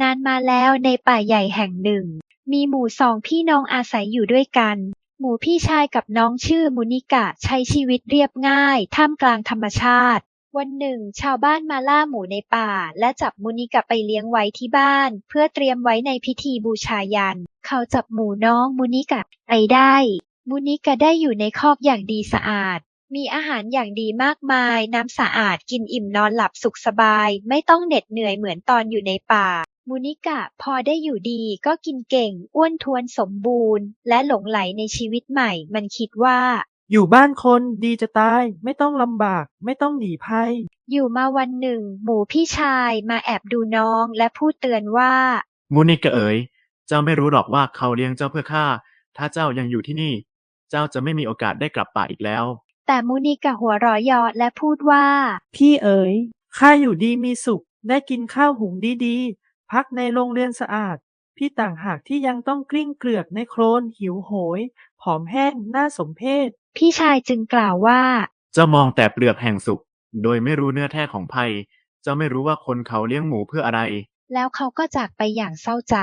นานมาแล้วในป่าใหญ่แห่งหนึ่ง มีหมู่สองพี่น้องอาศัยอยู่ด้วยกัน หมู่พี่ชายกับน้องชื่อมุนิกะใช้ชีวิตเรียบง่าย ท่ามกลางธรรมชาติ วันหนึ่ง ชาวบ้านมาล่าหมูในป่า และจับมุนิกะไปเลี้ยงไว้ที่บ้าน เพื่อเตรียมไว้ในพิธีบูชายัน เขาจับหมูน้องมุนิกะไปได้ มุนิกะได้อยู่ในคอกอย่างดีสะอาดมีอาหารอย่างดีมากมาย น้ำสะอาด กินอิ่มนอนหลับสุขสบาย ไม่ต้องเหน็ดเหนื่อยเหมือนตอนอยู่ในป่า มูนิกะพอได้อยู่ดีก็กินเก่ง อ้วนท้วนสมบูรณ์ และหลงไหลในชีวิตใหม่ มันคิดว่า อยู่บ้านคนดีจะตาย ไม่ต้องลำบาก ไม่ต้องหนีภัย อยู่มาวันหนึ่ง หมูพี่ชายมาแอบดูน้องและพูดเตือนว่า มูนิกะเอ๋ย เจ้าไม่รู้หรอกว่าเขาเลี้ยงเจ้าเพื่อฆ่าถ้าเจ้ายังอยู่ที่นี่ เจ้าจะไม่มีโอกาสได้กลับป่าอีกแล้ว แต่มูนิกะหัวเรอยอและพูดว่า พี่เอ๋ยข้าอยู่ดีมีสุข ได้กินข้าวหุงดีๆ พักในโรงเรือนสะอาด พี่ต่างหากที่ยังต้องกลิ้งเกลือกในโคลนหิวโหย ผอมแห้งน่าสมเพชพี่ชายจึงกล่าวว่าเจ้ามองแต่เปลือกแห่งสุข โดยไม่รู้เนื้อแท้ของภัยเจ้าไม่รู้ว่าคนเขาเลี้ยงหมูเพื่ออะไร แล้วเขาก็จากไปอย่างเศร้าใจ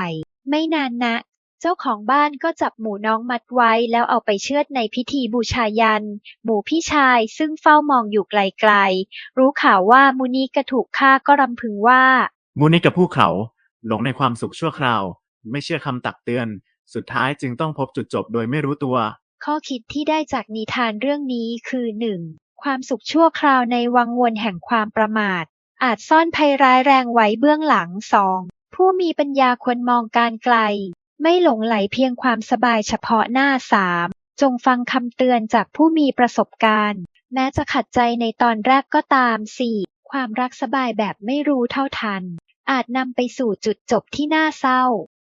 ไม่นานนัก เจ้าของบ้านก็จับหมูน้องมัดไว้แล้วเอาไปเชือดในพิธีบูชายัน หมูพี่ชายซึ่งเฝ้ามองอยู่ไกลๆ รู้ข่าวว่ามูนีกระถูกฆ่าก็รำพึงว่า มูนิกะผู้เขา หลงในความสุขชั่วคราว ไม่เชื่อคำตักเตือน สุดท้ายจึงต้องพบจุดจบโดยไม่รู้ตัว ข้อคิดที่ได้จากนิทานเรื่องนี้คือ 1. ความสุขชั่วคราวในวังวนแห่งความประมาท อาจซ่อนภัยร้ายแรงไว้เบื้องหลัง 2. ผู้มีปัญญาควรมองการไกล ไม่หลงไหลเพียงความสบายเฉพาะหน้า 3. จงฟังคำเตือนจากผู้มีประสบการณ์ แม้จะขัดใจในตอนแรกก็ตาม 4. ความรักสบายแบบไม่รู้เท่าทัน อาจนำไปสู่จุดจบที่น่าเศร้า